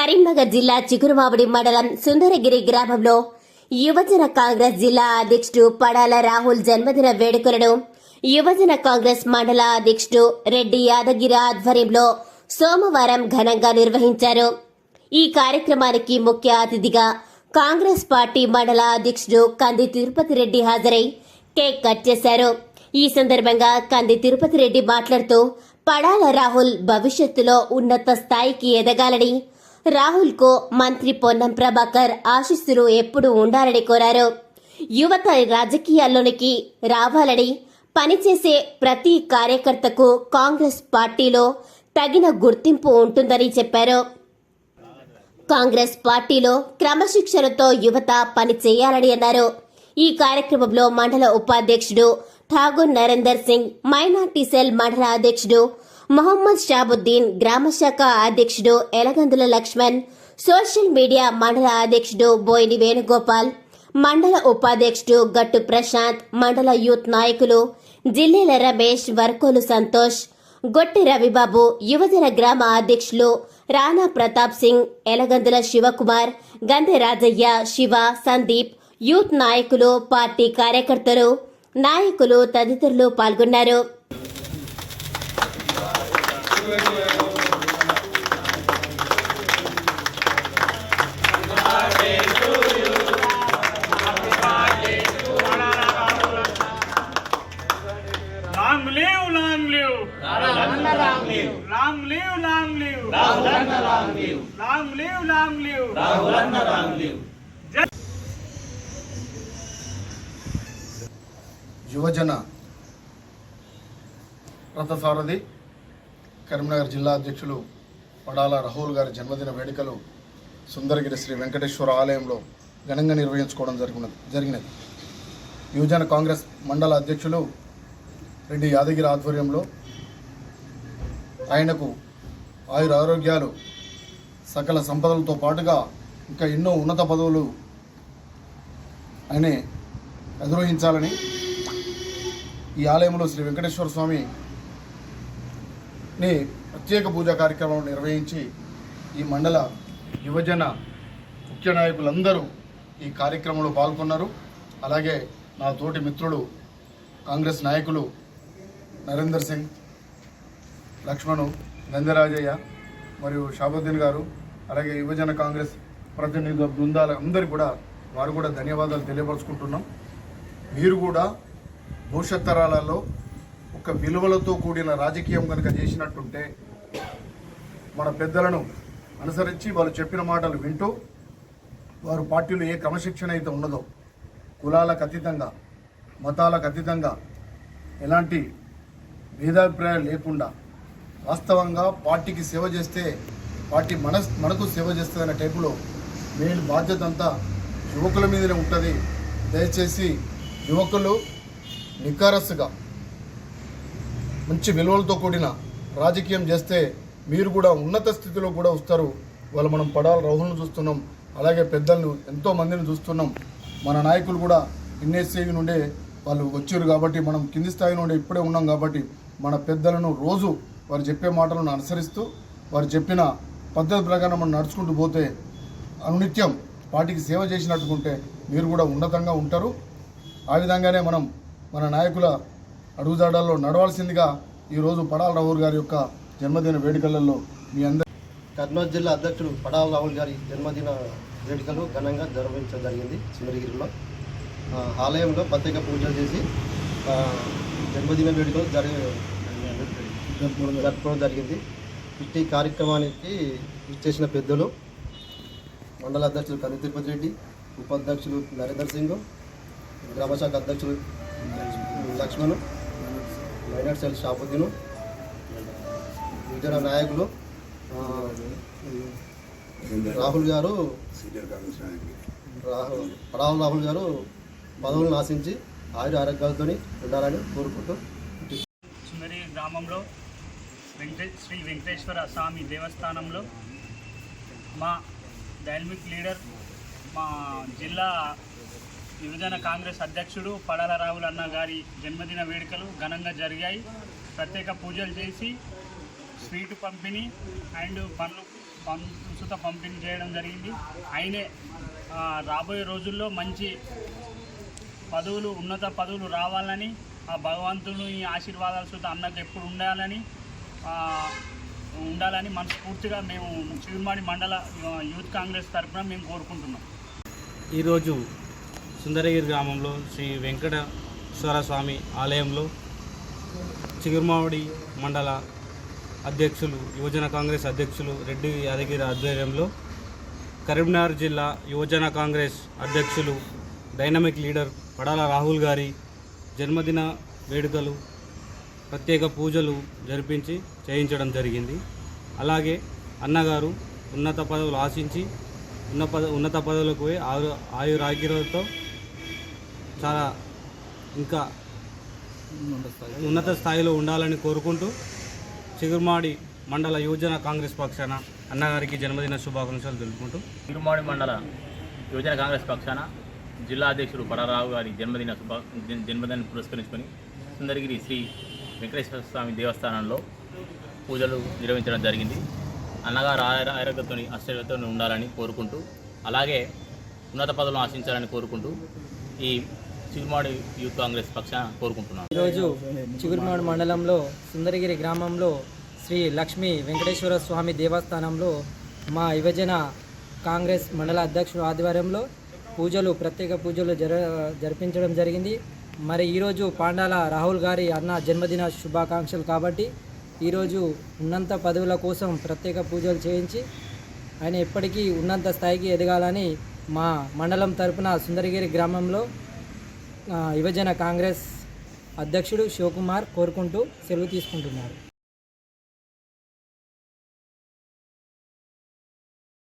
కరీంనగర్ జిల్లా చిగురుమావిడి మండలం సుందరగిరి గ్రామంలో యువజన కాంగ్రెస్ జిల్లా అధ్యక్షుడు పడాల రాహుల్ జన్మదిన వేడుకలను యువజన కాంగ్రెస్ మండల అధ్యక్షుడు రెడ్డి యాదగిరి ఆధ్వర్యంలో సోమవారం ఘనంగా నిర్వహించారు. ఈ కార్యక్రమానికి ముఖ్య అతిథిగా కాంగ్రెస్ పార్టీ మండల అధ్యక్షుడు కంది తిరుపతి రెడ్డి హాజరై కేక్ కట్ చేశారు. ఈ సందర్భంగా కంది తిరుపతి రెడ్డి మాట్లాడుతూ పడాల రాహుల్ భవిష్యత్తులో ఉన్నత స్థాయికి ఎదగాలని రాహుల్కు మంత్రి పొన్నం ప్రభాకర్ ఆశీస్సులు ఎప్పుడూ ఉండాలని కోరారు. యువత రాజకీయాల్లోనికి రావాలని పనిచేసే ప్రతి కార్యకర్తకు కాంగ్రెస్ పార్టీలో తగిన గుర్తింపు ఉంటుందని చెప్పారు. కాంగ్రెస్ పార్టీలో క్రమశిక్షణతో యువత పని చేయాలని అన్నారు. ఈ కార్యక్రమంలో మండల ఉపాధ్యక్షుడు ఠాగూర్ నరేందర్ సింగ్ మైనార్టీ సెల్ మండల అధ్యక్షుడు మొహమ్మద్ షాబుద్దీన్ గ్రామశాఖ అధ్యక్షుడు ఎలగందుల లక్ష్మణ్ సోషల్ మీడియా మండల అధ్యక్షుడు బోయిని వేణుగోపాల్ మండల ఉపాధ్యక్షుడు గట్టు ప్రశాంత్ మండల యూత్ నాయకులు జిల్లేల రమేష్ వర్కోలు సంతోష్ గొట్టి రవిబాబు యువజన గ్రామ అధ్యక్షులు రాణా ప్రతాప్ సింగ్ ఎలగందుల శివకుమార్ గంధె రాజయ్య శివ సందీప్ యూత్ నాయకులు పార్టీ కార్యకర్తలు నాయకులు తదితరులు పాల్గొన్నారు. Long live, long live. Long live, long live. Long live, long live. యువజన రథసారథి కరీంనగర్ జిల్లా అధ్యక్షులు వడాల రాహుల్ గారి జన్మదిన వేడుకలు సుందరగిరి శ్రీ వెంకటేశ్వర ఆలయంలో ఘనంగా నిర్వహించుకోవడం జరిగినది జరిగినది. యువజన కాంగ్రెస్ మండల అధ్యక్షులు రెడ్డి యాదగిరి ఆధ్వర్యంలో ఆయనకు ఆయుర ఆరోగ్యాలు సకల సంపదలతో పాటుగా ఇంకా ఎన్నో ఉన్నత పదవులు ఆయనే అధిరోహించాలని ఈ ఆలయంలో శ్రీ వెంకటేశ్వర స్వామి ని ప్రత్యేక పూజా కార్యక్రమం నిర్వహించి ఈ మండల యువజన ముఖ్య నాయకులందరూ ఈ కార్యక్రమంలో పాల్గొన్నారు. అలాగే నా తోటి మిత్రులు కాంగ్రెస్ నాయకులు నరేందర్ సింగ్ లక్ష్మణు నందరాజయ్య మరియు షాబుద్దీన్ గారు అలాగే యువజన కాంగ్రెస్ ప్రతినిధుల బృందాల అందరి కూడా వారు కూడా ధన్యవాదాలు తెలియపరుచుకుంటున్నాం. మీరు కూడా భవిష్యత్ తరాలలో ఒక విలువలతో కూడిన రాజకీయం కనుక చేసినట్టుంటే మన పెద్దలను అనుసరించి వాళ్ళు చెప్పిన మాటలు వింటూ వారు పార్టీలో ఏ క్రమశిక్షణ అయితే ఉన్నదో కులాలకు అతీతంగా మతాలకు అతీతంగా ఎలాంటి భేదాభిప్రాయాలు లేకుండా వాస్తవంగా పార్టీకి సేవ చేస్తే పార్టీ మన మనకు సేవ చేస్తుందనే టైపులో మెయిన్ బాధ్యత అంతా యువకుల మీదనే ఉంటుంది. దయచేసి యువకులు నికారస్సుగా మంచి విలువలతో కూడిన రాజకీయం చేస్తే మీరు కూడా ఉన్నత స్థితిలో కూడా వస్తారు. వాళ్ళు మనం పడాల రాహుల్ను చూస్తున్నాం. అలాగే పెద్దలను ఎంతో మందిని చూస్తున్నాం. మన నాయకులు కూడా ఎన్ఎస్సీ నుండే వాళ్ళు వచ్చారు కాబట్టి మనం కింది స్థాయి నుండి ఇప్పుడే ఉన్నాం కాబట్టి మన పెద్దలను రోజు వారు చెప్పే మాటలను అనుసరిస్తూ వారు చెప్పిన పద్ధతి ప్రకారం మనం నడుచుకుంటూ పోతే అనునిత్యం పార్టీకి సేవ చేసినట్టుకుంటే మీరు కూడా ఉన్నతంగా ఉంటారు. ఆ విధంగానే మనం మన నాయకుల అడుగుజాడల్లో నడవాల్సిందిగా ఈరోజు పడాల రావుల్ గారి యొక్క జన్మదిన వేడుకలలో మీ అందరి కర్నూలు జిల్లా అధ్యక్షుడు పడాల రావుల్ గారి జన్మదిన వేడుకలు ఘనంగా నిర్వహించడం జరిగింది సింగరిగిరిలో ఆలయంలో ప్రత్యేక పూజలు చేసి జన్మదిన వేడుకలు జరిగి జరుపుకోవడం జరిగింది. ఇట్టి కార్యక్రమానికి ఇచ్చేసిన పెద్దలు మండల అధ్యక్షులు కంది తిరుపతి రెడ్డి ఉపాధ్యక్షులు నరేందర్ సింగ్ గ్రామశాఖ అధ్యక్షులు లక్ష్మణ్ మైనార్ సెల్ షాపుద్దీను విజయ నాయకులు రాహుల్ గారు రాహుల్ పడాల రాహుల్ గారు పదవులను ఆశించి ఆయుర ఆరోగ్యాలతో ఉండాలని కోరుకుంటూ సుందరి గ్రామంలో వెంకటే శ్రీ వెంకటేశ్వర స్వామి దేవస్థానంలో మా డైనమిక్ లీడర్ మా జిల్లా యువజన కాంగ్రెస్ అధ్యక్షుడు పడాల రాహుల్ అన్న గారి జన్మదిన వేడుకలు ఘనంగా జరిగాయి. ప్రత్యేక పూజలు చేసి స్వీట్ పంపిణీ అండ్ పండ్లు పం ఉచిత పంపిణీ చేయడం జరిగింది. ఆయనే రాబోయే రోజుల్లో మంచి పదవులు ఉన్నత పదవులు రావాలని ఆ భగవంతుని ఆశీర్వాదాలు చూత అన్నకు ఎప్పుడు ఉండాలని ఉండాలని మనస్ఫూర్తిగా మేము చిరుమాడి మండల యూత్ కాంగ్రెస్ తరఫున మేము కోరుకుంటున్నాం. ఈరోజు సుందరగిరి గ్రామంలో శ్రీ వెంకటేశ్వర స్వామి ఆలయంలో చిగురుమావడి మండల అధ్యక్షులు యువజన కాంగ్రెస్ అధ్యక్షులు రెడ్డి యాదగిరి ఆధ్వర్యంలో కరీంనగర్ జిల్లా యువజన కాంగ్రెస్ అధ్యక్షులు డైనమిక్ లీడర్ పడాల రాహుల్ గారి జన్మదిన వేడుకలు ప్రత్యేక పూజలు జరిపించి చేయించడం జరిగింది. అలాగే అన్నగారు ఉన్నత పదవులు ఆశించి ఉన్న పద ఉన్నత పదవులకు పోయి ఆయు ఆయురాగ్యతతో చాలా ఇంకా ఉన్నత స్థాయిలో ఉండాలని కోరుకుంటూ చిగురుమాడి మండల యువజన కాంగ్రెస్ పక్షాన అన్నగారికి జన్మదిన శుభాకాంక్షలు తెలుపుకుంటూ తిరుమాడి మండల యువజన కాంగ్రెస్ పక్షాన జిల్లా అధ్యక్షుడు పడారావు గారి జన్మదిన శుభ జన్- జన్మదినాన్ని పురస్కరించుకొని సుందరగిరి శ్రీ వెంకటేశ్వర స్వామి దేవస్థానంలో పూజలు నిర్వహించడం జరిగింది. అన్నగారు ఆరోగ్యంతో అష్టతో ఉండాలని కోరుకుంటూ అలాగే ఉన్నత పదవులను ఆశించాలని కోరుకుంటూ ఈ చిరుమాడి యూత్ కాంగ్రెస్ పక్షాన కోరుకుంటున్నాను. ఈరోజు చిగురుమాడు మండలంలో సుందరగిరి గ్రామంలో శ్రీ లక్ష్మీ వెంకటేశ్వర స్వామి దేవస్థానంలో మా యువజన కాంగ్రెస్ మండల అధ్యక్షుడు ఆధ్వర్యంలో పూజలు ప్రత్యేక పూజలు జర జరిపించడం జరిగింది. మరి ఈరోజు పాండాల రాహుల్ గారి అన్న జన్మదిన శుభాకాంక్షలు కాబట్టి ఈరోజు ఉన్నంత పదవుల కోసం ప్రత్యేక పూజలు చేయించి ఆయన ఎప్పటికీ ఉన్నంత స్థాయికి ఎదగాలని మా మండలం తరపున సుందరగిరి గ్రామంలో యువజన కాంగ్రెస్ అధ్యక్షుడు శివకుమార్ కోరుకుంటూ సెలవు తీసుకుంటున్నారు.